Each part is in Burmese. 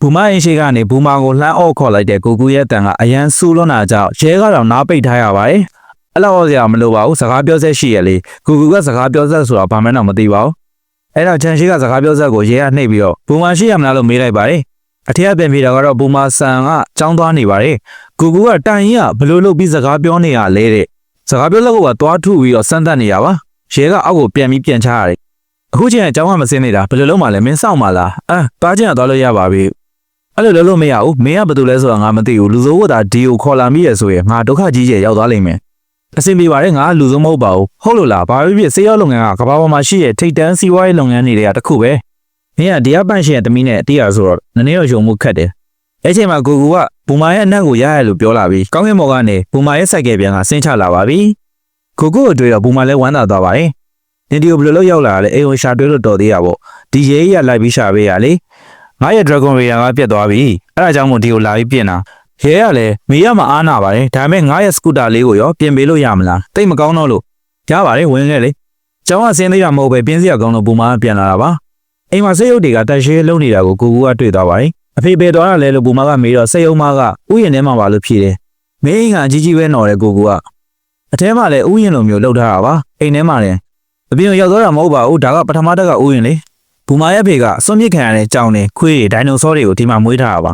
ဘူမာအင်းရှိကနေဘူမာကိုလှမ်းအော့ခေါ်လိုက်တဲ့ကိုကူရဲ့တန်ကအရန်ဆူလွန်းတာကြောင့်ရဲကတော့နားပိတ်ထားရပါတယ်အဲ့လောက်စရာမလိုပါဘူးစကားပြောဆက်ရှိရလေကိုကူကစကားပြောဆက်ဆိုတာဘာမှတော့မသိပါဘူးအဲ့တော့ချန်ရှိကစကားပြောဆက်ကိုရဲကနှိပ်ပြီးတော့ဘူမာရှိရမလားလို့မေးလိုက်ပါတယ်အထက်ကပြန်ပြေတာကတော့ဘူမာဆန်ကကြောင်းသွားနေပါတယ်ကိုကူကတိုင်ကြီးကဘလို့လုပ်ပြီးစကားပြောနေရလဲတဲ့စကားပြောလက်ကသွားထုပြီးတော့စမ်းသပ်နေရပါရဲကအောက်ကိုပြန်ပြီးပြန်ချရတယ်အခုချိန်အကြောင်းကမစင်းနေတာဘယ်လိုလုပ်မှလဲမင်းစောင့်ပါလားအာတားချင်တော့သွားလို့ရပါပြီ အဲ့လိုလုပ်လို့မရဘူးမင်းကဘာလို့လဲဆိုတာငါမသိဘူးလူစိုးဝတ်တာဒီကိုခေါ်လာမိရဆိုရင်ငါဒုက္ခကြီးကြီးရောက်သွားလိမ့်မယ်အဆင်ပြေပါတယ်ငါကလူစိုးမဟုတ်ပါဘူးဟုတ်လို့လားဘာဖြစ်ဖြစ်စေရောက်လုပ်ငန်းကကဘာပေါ်မှာရှိရဲ့ထိတ်တန်းစီးပွားရေးလုပ်ငန်းတွေကတစ်ခုပဲမင်းကဒီကပန့်ရှင်ရဲ့တမီးနဲ့တည်ရဆိုတော့နည်းနည်းတော့ယုံမှုခက်တယ်အဲ့ချိန်မှာကိုကူကဘူမာရဲ့အနက်ကိုရရလို့ပြောလာပြီးကောင်းကင်ဘော်ကနေဘူမာရဲ့စိုက်ကယ်ပြန်ကဆင်းချလာပါပြီကိုကူကိုတွေ့တော့ဘူမာလည်းဝမ်းသာသွားပါတယ်နင်ဒီကိုဘယ်လိုလုပ်ရောက်လာလဲအိမ်ကိုရှာတွေ့လို့တော်သေးရပေါ့ဒီရဲကြီးကလိုက်ပြီးရှာပေးရလေ ငါရဲ့ Dragon Raider ကပြတ်သွားပြီအဲ့ဒါကြောင့်မို့ဒီကိုလာပြီးပြင်တာရဲကလည်းမေးရမအားနာပါတယ်ဒါပေမဲ့ငါရဲ့စကူတာလေးကိုရောပြင်ပေးလို့ရမလားတိတ်မကောင်းတော့လို့ရပါတယ်ဝင်ခဲ့လေကျောင်းကဆင်းသေးတာမဟုတ်ပဲပြင်းစရာကောင်းလို့ဘူမာကပြန်လာတာပါအိမ်မှာစိတ်ရုပ်တွေကတက်ရှဲလုံးနေတာကိုကိုကူကတွေ့သွားပါတယ်အဖေပေသွားတာလဲလို့ဘူမာကမေးတော့စိတ်ယုံမကဥယျာဉ်ထဲမှာပါလို့ဖြေတယ်မင်းကအကြီးကြီးပဲနော်တယ်ကိုကူကအထဲမှာလည်းဥယျာဉ်လိုမျိုးလှုပ်ထားတာပါအိမ်ထဲမှာလည်းအပြင်ရောက်သွားတာမဟုတ်ပါဘူးဒါကပထမတက်ကဥယျာဉ်လေ ဘူမာရဲ့ဖေကစွန့်ပစ်ခံရတဲ့ကြောင်တွေခွေးတွေဒိုင်နိုဆောတွေကိုဒီမှာမွေးထားတာပါ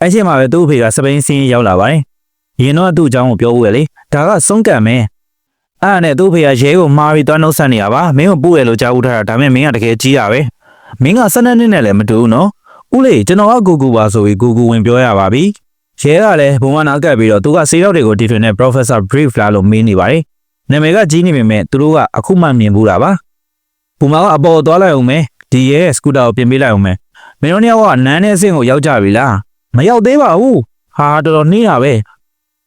အဲ့ချိန်မှာပဲသူ့အဖေကစပိန်စင်းရောက်လာပါတယ်ရင်တော့သူ့အကြောင်းကိုပြောဦးရလေဒါကစွန့်ကံမဲအဲ့ဒါနဲ့သူ့အဖေကရဲကိုမှားပြီးတွန်းနှုတ်ဆက်နေရပါမင်းကိုပို့ရလို့ကြားဦးထားတာဒါပေမဲ့မင်းကတကယ်ကြီးရပဲမင်းကစနေနေ့နဲ့လည်းမတူဘူးနော်ဦးလေးကျွန်တော်ကကိုကူပါဆိုပြီးကိုကူဝင်ပြောရပါပြီရဲကလည်းဘုံကနာကပ်ပြီးတော့သူကစေရောက်တွေကိုတီထွင်တဲ့ Professor Brief လာလို့မေးနေပါတယ်နာမည်ကကြီးနေပေမဲ့သူတို့ကအခုမှမြင်ဘူးတာပါဘုံမကအပေါ်သွားလိုက်အောင်မယ် ဒီရဲ့စကူတာကိုပြင်ပေးလိုက်အောင်မယ်မင်းတို့နှစ်ယောက်ကနန်းတဲ့အဆင့်ကိုရောက်ကြပြီလားမရောက်သေးပါဘူးဟာတော်တော်နှင်းတာပဲ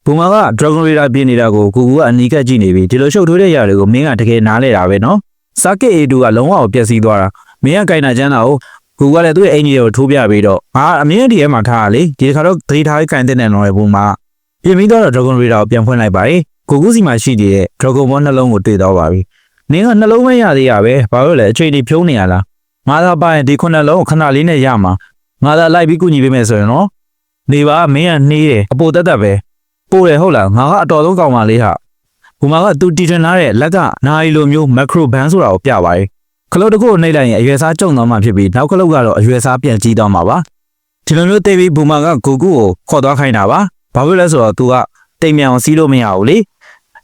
ဘုံမက Dragon Raider ပြင်နေတာကိုကိုကူကအနီးကပ်ကြည့်နေပြီဒီလိုရှုပ်ထွေးတဲ့ຢာတွေကိုမင်းကတကယ်နားလဲတာပဲနော်စာကစ်အေတူကလုံးဝကိုပျက်စီးသွားတာမင်းကကြိုင်နာချမ်းတာကိုကိုကလည်းသူ့ရဲ့အင်ဂျင်ကိုထိုးပြပြီးတော့ငါအမြင့်ဒီထဲမှာထားရလေဒီခါတော့သတိထားကြိုင်တဲ့နယ်တော်ရဲ့ဘုံမှာပြင်ပြီးတော့ Dragon Raider ကိုပြန်ဖွင့်လိုက်ပါလေကိုကူစီမှာရှိနေတဲ့ Dragon Ball နှလုံးကိုတွေ့တော့ပါပြီနင်းကနှလုံးမရသေးရပဲဘာလို့လဲအချိန်ကြီးဖြုံးနေရလား ငါသာပါရင်ဒီခုနှစ်လုံးကိုခဏလေးနဲ့ရမှာငါသာလိုက်ပြီးကုညီပေးမယ်ဆိုရင်နော်နေပါမင်းကနှေးတယ်အပိုတက်တက်ပဲပို့တယ်ဟုတ်လားငါကအတော်ဆုံးကောင်းပါလေးဟာဘူမာကသူတီထွင်လာတဲ့လက်ကနာရီလိုမျိုးမက်ခရိုဘန်ဆိုတာကိုပြပါရဲ့ခလုတ်တစ်ခုကိုနှိပ်လိုက်ရင်အရွယ်စားကျုံသွားမှဖြစ်ပြီးနောက်ခလုတ်ကတော့အရွယ်စားပြန်ကြီးသွားမှာပါဒီလိုမျိုးသိပြီးဘူမာကဂိုကူကိုခေါ်သွားခိုင်းတာပါဘာဖြစ်လဲဆိုတော့သူကတိမ်မြန်အောင်စီးလို့မရဘူးလေ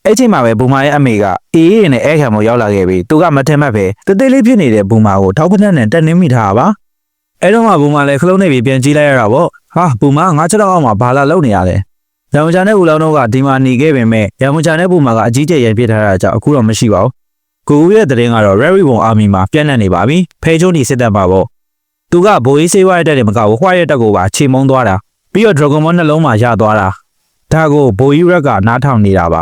အဲ့ချိန်မှာပဲဘူမာရဲ့အမေကအေးအေးနဲ့အဲခံမရောက်လာခဲ့ပြီးသူကမထင်မှတ်ပဲတသေးလေးဖြစ်နေတဲ့ဘူမာကိုထောက်ပနှက်နဲ့တက်နှင်းမိထားတာပါအဲ့တော့မှဘူမာလည်းခလုံးနေပြီးပြန်ကြည့်လိုက်ရတာပေါ့ဟာဘူမာငါချက်တော့အောင်မှာဘာလာလုပ်နေရလဲရမချာနဲ့ဦးလောင်းတို့ကဒီမှာหนีခဲ့ပေမဲ့ရမချာနဲ့ဘူမာကအကြီးကျယ်ရန်ပြစ်ထားတာကြောင့်အခုတော့မရှိပါဘူးကိုဦးရဲ့တရင်ကတော့ Rary ဘုံအာမီမှာပြန့်နှံ့နေပါပြီဖဲချုံးနေစစ်တပ်ပါပေါ့သူကဘိုးအေးဆေးဝါးရတဲ့တယ်မကဘူးခွားရတဲ့ကိုပါချိန်မုံသွားတာပြီးတော့ Dragon Ball နှလုံးမှာရသွားတာဒါကိုဘိုးကြီးရက်ကနားထောင်နေတာပါ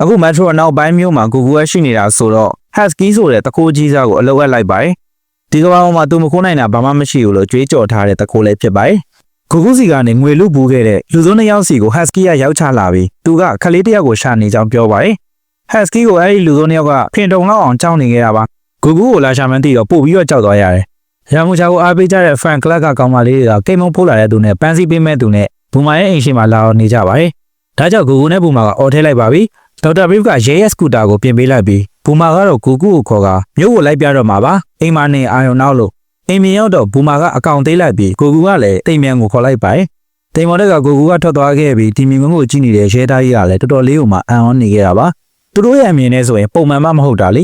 အခု Metro အနောက်ပိုင်းမြို့မှာ Google ရှိနေတာဆိုတော့ Husky ဆိုတဲ့တခိုးကြီးစားကိုအလုပ်အပ်လိုက်ပါတယ်။ဒီကမ္ဘာပေါ်မှာသူမခိုးနိုင်တာဘာမှမရှိဘူးလို့ကြွေးကြော်ထားတဲ့တခိုးလည်းဖြစ်ပါတယ်။ Google စီကနေငွေလူပူးခဲ့တဲ့လူစုံနှစ်ယောက်စီကို Husky ကရောက်ချလာပြီးသူကခလေးတစ်ယောက်ကိုရှာနေကြောင်းပြောပါတယ်။ Husky ကိုအဲ့ဒီလူစုံနှစ်ယောက်ကဖင်တုံလောက်အောင်ကြောက်နေခဲ့တာပါ။ Google ကိုလာရှာမှန်းသိတော့ပို့ပြီးတော့ကြောက်သွားရတယ်။ရမူချာကိုအားပေးကြတဲ့ fan club ကကောင်မလေးတွေကကိမုံဖိုးလာတဲ့သူနဲ့ပန်းစည်းပေးမဲ့သူနဲ့ဘူမာရဲ့အိမ်ရှိမှာလာတော့နေကြပါတယ်။ဒါကြောင့် Google နဲ့ဘူမာကအော်ထဲလိုက်ပါပြီ။ ဒေါက်တာဘရစ်ကရဲရဲစကူတာကိုပြင်ပေးလိုက်ပြီးဘူမာကတော့ဂူကူကိုခေါ်ကမြို့ကိုလိုက်ပြတော့မှာပါအိမ်မနေအာယုံနောက်လို့အိမ်မြင်ရောက်တော့ဘူမာကအကောင်သေးလိုက်ပြီးကိုကူကလည်းတိမ်မြန်ကိုခေါ်လိုက်ပါရဲ့တိမ်မော်တက်ကကိုကူကထွက်သွားခဲ့ပြီးဒီမီမုံကိုကြည့်နေတဲ့ရဲသားကြီးကလည်းတော်တော်လေးကိုမှအံ့ဩနေခဲ့တာပါသူတို့ရဲ့အမြင်နဲ့ဆိုရင်ပုံမှန်မှမဟုတ်တာလေ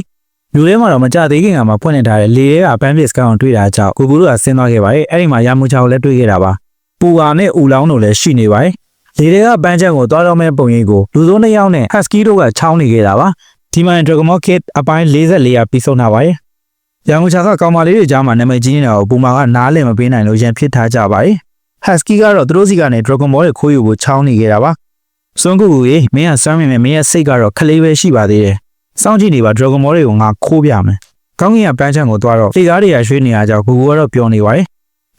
လူထဲမှာတော့မကြသေးခင်ကမှဖွင့်နေထားတဲ့လေရဲကပန်းပစ်ကောင်တွေ့တာကြောင့်ကိုကူတို့ကဆင်းသွားခဲ့ပါရဲ့အဲ့ဒီမှာရမူချောင်လည်းတွေ့ခဲ့တာပါပူပါနဲ့အူလောင်းတို့လည်းရှိနေပါရဲ့ လေတွေကပန်းချက်ကိုသွားတော့မဲ့ပုံရိပ်ကိုလူစိုးနှစ်ယောက်နဲ့ Husky တို့ကချောင်းနေခဲ့တာပါဒီမှာ Dragon Ball Kid အပိုင်း44ရာပြီးဆုံးတာပါရဲ့ရန်ကုန်ချာကကောင်မလေးတွေကြားမှာနာမည်ကြီးနေတာကိုပူမာကနားလည်မပေးနိုင်လို့ရန်ဖြစ်ထားကြပါရဲ့ Husky ကတော့သူတို့စီကနေ Dragon Ball ကိုခိုးယူဖို့ချောင်းနေခဲ့တာပါစွန်ကူကူကြီးမင်းကစမ်းမိမယ်မင်းရဲ့စိတ်ကတော့ခလေးပဲရှိပါသေးတယ်စောင့်ကြည့်နေပါ Dragon Ball တွေကိုငါခိုးပြမယ်ကောင်းကင်ကပန်းချန်ကိုသွားတော့လေကားတွေကရွှေ့နေရကြောင်းကူကူကတော့ပြောနေပါရဲ့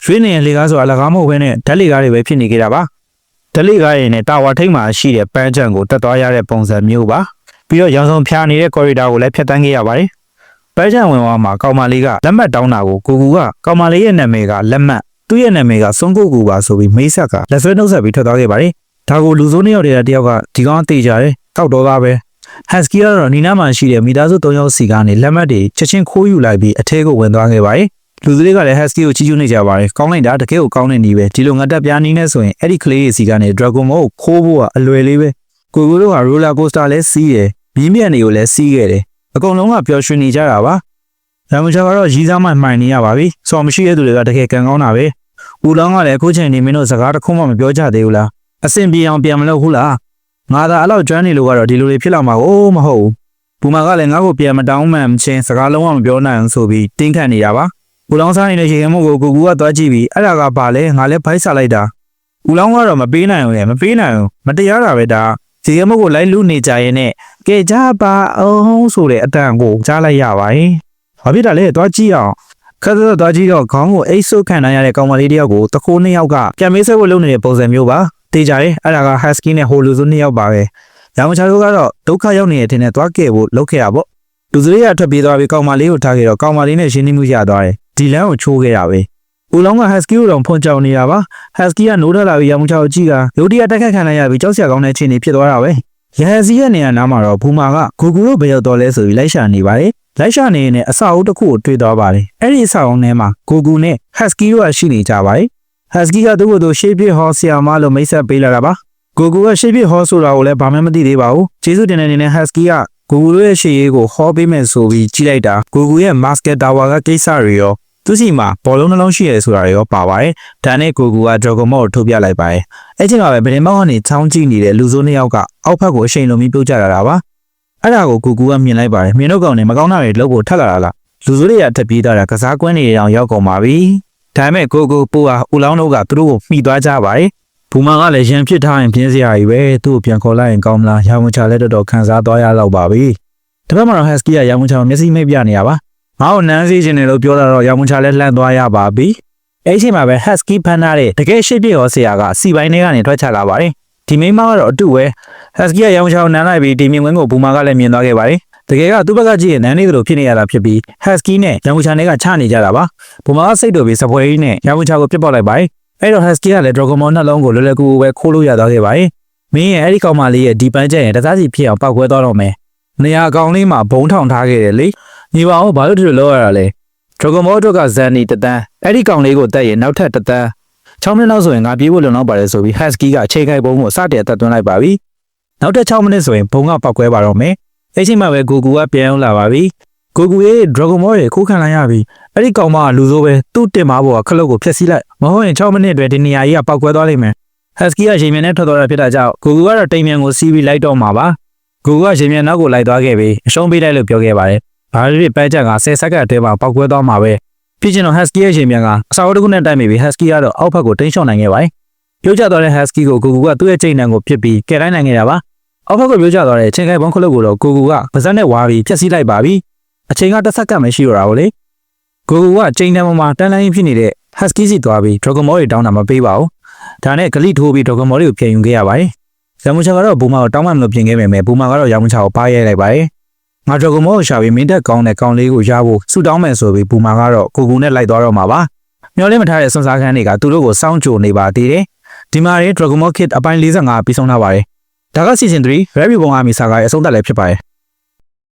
ရွှေ့နေတဲ့လေကားဆိုအလကားမဟုတ်ဘဲနဲ့ဓာတ်လေကားတွေပဲဖြစ်နေကြတာပါ ဒလိကားရင်နဲ့တာဝါထိတ်မှာရှိတဲ့ပန်းချံကိုတက်သွားရတဲ့ပုံစံမျိုးပါပြီးတော့ရောင်စုံဖျားနေတဲ့ corridor ကိုလည်းဖျက်ဆီးခဲ့ရပါတယ်ပန်းချံဝင်သွားမှာကောင်မလေးကလက်မှတ်တောင်းတာကိုကိုကူကကောင်မလေးရဲ့နာမည်ကလက်မှတ်သူသူ့ရဲ့နာမည်ကစွန်ကိုကူပါဆိုပြီးမိတ်ဆက်ကလက်ဆွဲနှုတ်ဆက်ပြီးထွက်သွားခဲ့ပါတယ်ဒါကိုလူစိုးနှစ်ယောက်တည်းတယောက်ကဒီကောင်တေးကြတယ်တောက်တော့သားပဲဟက်စကီကတော့နီနာမှာရှိတဲ့မိသားစု၃ယောက်စီကနေလက်မှတ်တွေချက်ချင်းခိုးယူလိုက်ပြီးအထဲကိုဝင်သွားခဲ့ပါတယ် လူစုတွေကလည်း Husky ကိုချီးကျူးနေကြပါတယ်။ကောင်းလိုက်တာတကယ်ကိုကောင်းနေနေပဲ။ဒီလိုငါတက်ပြားနီးနေဆိုရင်အဲ့ဒီကလေးရဲ့စီကနေ Dragon Ball ကိုခိုးဖို့ကအလွယ်လေးပဲ။ကိုကိုတို့က roller coaster လည်းစီးတယ်။မြင်းမြတ်တွေကိုလည်းစီးခဲ့တယ်။အကုန်လုံးကပျော်ရွှင်နေကြတာပါ။ရမချာကတော့ရီးစားမှမှိုင်နေရပါပြီ။စော်မရှိတဲ့သူတွေကတကယ်ကံကောင်းတာပဲ။ဦးလောင်းကလည်းအခုချိန်နေမင်းတို့စကားတစ်ခုမှမပြောကြသေးဘူးလား။အဆင်ပြေအောင်ပြန်မလုပ်ဘူးလား။ငါသာအဲ့လောက်ကျွမ်းနေလို့ကတော့ဒီလိုတွေဖြစ်လာမှာကိုမဟုတ်ဘူး။ဘူမာကလည်းငါ့ကိုပြန်မတောင်းမှန်ချင်းစကားလုံးဝမပြောနိုင်အောင်ဆိုပြီးတင်းခတ်နေတာပါ။ ဦးလောင်းစားနေတဲ့ရေခဲမုတ်ကိုကိုကူကသွားကြည့်ပြီးအဲ့ဒါကဘာလဲငါလည်းဖိုက်စားလိုက်တာဦးလောင်းကတော့မပေးနိုင်ဘူးလေမပေးနိုင်ဘူးမတရားတာပဲဒါရေခဲမုတ်ကိုလိုက်လူနေကြရင်နဲ့ကဲကြပါအောင်ဆိုတဲ့အတန်ကိုကြားလိုက်ရပါတယ်ဘာဖြစ်တာလဲသွားကြည့်အောင်ခက်တော့သွားကြည့်တော့ခေါင်းကိုအိတ်ဆုပ်ခံနိုင်ရတဲ့ကောင်မလေးတယောက်ကိုတခိုးနှစ်ယောက်ကပြန်မေးဆွဲဖို့လုပ်နေတဲ့ပုံစံမျိုးပါတေးကြတယ်အဲ့ဒါက husky နဲ့ holo ဆိုနှစ်ယောက်ပါပဲရောင်ချာတို့ကတော့ဒုက္ခရောက်နေတဲ့ထင်နဲ့သွားကဲဖို့လုပ်ခဲ့တာပေါ့လူစလေးကထွက်ပြေးသွားပြီးကောင်မလေးကိုထားခဲ့တော့ကောင်မလေးနဲ့ရှင်းနှီးမှုရသွားတယ် ဒီလမ်းကိုချိုးခဲ့တာပဲဦးလောင်းက husky ကိုတော့ဖွန်ကြောင်နေတာပါ husky ကနိုးထလာပြီးရောင်ချောက်ကြည့်ကရုတ်တရက်တက်ခတ်ခံလိုက်ရပြီးကြောက်စရာကောင်းတဲ့အခြေအနေဖြစ်သွားတာပဲရဟစီရဲ့နေရာနားမှာတော့ဘူမာကဂူဂူတို့ဘယ်ရောက်တော့လဲဆိုပြီးလိုက်ရှာနေပါတယ်လိုက်ရှာနေရင်အဆောက်အဦတစ်ခုကိုတွေ့သွားပါတယ်အဲ့ဒီအဆောက်အဦထဲမှာဂူဂူနဲ့ husky တို့ကရှိနေကြပါတယ် husky ကသူ့ကိုယ်သူရှေးပြဟောဆီယာမလို့မိတ်ဆက်ပေးလာတာပါကိုကူကရှေ့ပြဟောဆိုတာကိုလည်းဘာမှမသိသေးပါဘူးကျေးဇူးတင်တဲ့အနေနဲ့ Husky က ကိုကူတို့ရဲ့ရှေ့ရေးကိုဟောပေးမယ်ဆိုပြီးကြီးလိုက်တာကိုကူရဲ့ Basket Tower ကကိစ္စတွေရောသူစီမှာဘောလုံးနှလုံးရှိရဲဆိုတာတွေရောပါပါတယ်ဒါနဲ့ကိုကူက Dragon Ball ကိုထုတ်ပြလိုက်ပါတယ်အဲ့ချိန်မှာပဲဗရင်မောက်ကနေချောင်းကြည့်နေတဲ့လူစိုးနှစ်ယောက်ကအောက်ဘက်ကိုအရှိန်လုံးပြီးပြုတ်ကျလာတာပါအဲ့ဒါကိုကိုကူကမြင်လိုက်ပါတယ်မြင်တော့ကောင်နဲ့မကောင်းတာတွေလုပ်ဖို့ထက်လာတာလားလူစိုးတွေကတက်ပြေးသွားတာကစားကွင်းတွေအောင်ရောက်ကုန်ပါပြီဒါပေမဲ့ကိုကူပူဟာဦးလောင်းတို့ကသူတို့ကိုမှီသွားကြပါတယ် ဘူမာကလည်းရန်ဖြစ်ထားရင်ပြင်းစရာကြီးပဲသူ့ကိုပြန်ခေါ်လိုက်ရင်ကောင်းမလားရောင်ချာလည်းတော်တော်ခံစားသွားရတော့ပါပြီတစ်ဖက်မှာတော့ Husky ကရောင်ချာကိုမျက်စိမိတ်ပြနေရပါငါ့ကိုနန်းစီခြင်းတယ်လို့ပြောတာတော့ရောင်ချာလည်းလှမ်းသွားရပါပြီအဲ့ချိန်မှာပဲ Husky ဖမ်းထားတဲ့တကယ်ရှိပြရောဆရာကစီပိုင်းထဲကနေထွက်ချလာပါတယ်ဒီမိန်းမကတော့အတူပဲ Husky ကရောင်ချာကိုနမ်းလိုက်ပြီးဒီမြင်ကွင်းကိုဘူမာကလည်းမြင်သွားခဲ့ပါတယ်တကယ်ကသူ့ဘက်ကကြည့်ရင်နန်းနေသလိုဖြစ်နေရတာဖြစ်ပြီး Husky နဲ့ရောင်ချာနဲ့ကချနေကြတာပါဘူမာကစိတ်တူပြီးစပွဲကြီးနဲ့ရောင်ချာကိုပြစ်ပေါက်လိုက်ပါတယ် အဲ့တော့ Husky ကလည်း Dragon Ball နှလုံးကိုလွယ်လွယ်ကူကူပဲခိုးလို့ရသွားခဲ့ပါတယ်။မင်းရဲ့အဲ့ဒီကောင်မလေးရဲ့ဒီပန်းချက်ရဲ့တစားစီဖြစ်အောင်ပောက်ခွဲသွားတော့မယ်။နေရာအကောင်လေးမှာဘုံထောင်ထားခဲ့တယ်လေ။ညီပါအောင်ဘာလို့ဒီလိုလုပ်ရတာလဲ။ Dragon Ball တို့ကဇန်နီတတန်းအဲ့ဒီကောင်လေးကိုတက်ရင်နောက်ထပ်တတန်း6မိနစ်လောက်ဆိုရင်ငါပြေးဖို့လုံလောက်ပါတယ်ဆိုပြီး Husky ကချိန်ခိုက်ဘုံကိုစတင်အသက်သွင်းလိုက်ပါပြီ။နောက်ထပ်6မိနစ်ဆိုရင်ဘုံကပောက်ခွဲပါတော့မယ်။အဲ့ချိန်မှာပဲ Goku ကပြန်ရောက်လာပါပြီ။ Goku ရဲ့ Dragon Ball ရဲ့ခိုးခံလိုက်ရပြီ။ အဲ့ဒီကောင်မကလူဆိုးပဲသူ့တင်မားဘောကခလုတ်ကိုဖျက်ဆီးလိုက်မဟုတ်ရင်6မိနစ်အတွင်းဒီနေရာကြီးကပောက်ကွဲသွားလိမ့်မယ်။ Husky ကရေမြန်နဲ့ထွက်သွားတာဖြစ်တာကြောင့် Goku ကတော့တိမ်မြန်ကိုစီးပြီးလိုက်တော့မှာပါ။ Goku ကရေမြန်နောက်ကိုလိုက်သွားခဲ့ပြီးအရှုံးပေးလိုက်လို့ပြောခဲ့ပါတယ်။ဘာဖြစ်ပဲချက်က10စက္ကန့်အတွင်းမှာပောက်ကွဲသွားမှာပဲ။ဖြစ်ချင်တော့ Husky ရဲ့ရေမြန်ကအစာအုပ်တစ်ခုနဲ့တိုက်မိပြီး Husky ကတော့အောက်ဘက်ကိုတိမ်းရှောင်နိုင်ခဲ့ပါတယ်။ပြုတ်ကျသွားတဲ့ Husky ကို Goku ကသူ့ရဲ့ချိန်နှံကိုဖြစ်ပြီးကယ်တိုင်းနိုင်ခဲ့တာပါ။အောက်ဘက်ကိုပြုတ်ကျသွားတဲ့ချိန်ခိုင်ဘုံခလုတ်ကိုတော့ Goku ကပါဇက်နဲ့ဝါပြီးဖျက်ဆီးလိုက်ပါပြီ။အချိန်ကတစ်စက္ကန့်ပဲရှိတော့တာကိုလေ။ Goku ကချိန်တန်းပေါ်မှာတန်းလိုင်းဖြစ်နေတဲ့ Husky စီသွားပြီး Dragon Ball တွေတောင်းတာမပေးပါဘူး။ဒါနဲ့ဂလိထိုးပြီး Dragon Ball တွေကိုဖျက်ယူခဲ့ရပါတယ်။ဇမ်မူချာကတော့ဘူမာကိုတောင်းမှမလို့ပြင်ခဲ့ပေမဲ့ဘူမာကတော့ရောင်မချာကိုပါရဲလိုက်ပါတယ်။ငါ Dragon Ball ကိုရှာပြီးမင်းတက်ကောင်းတဲ့ကောင်လေးကိုရဖို့ဆူတောင်းမယ်ဆိုပြီးဘူမာကတော့ကိုကူနဲ့လိုက်သွားတော့မှာပါ။မျောလင်းမထားတဲ့စွန်စားခန်းတွေကသူတို့ကိုစောင့်ကြိုနေပါသေးတယ်။ဒီမှာရင် Dragon Ball Kid အပိုင်း45ပြီးဆုံးထားပါတယ်။ဒါက Season 3 Review ပုံအားမီစာကားရဲ့အဆုံးသတ်လည်းဖြစ်ပါတယ်။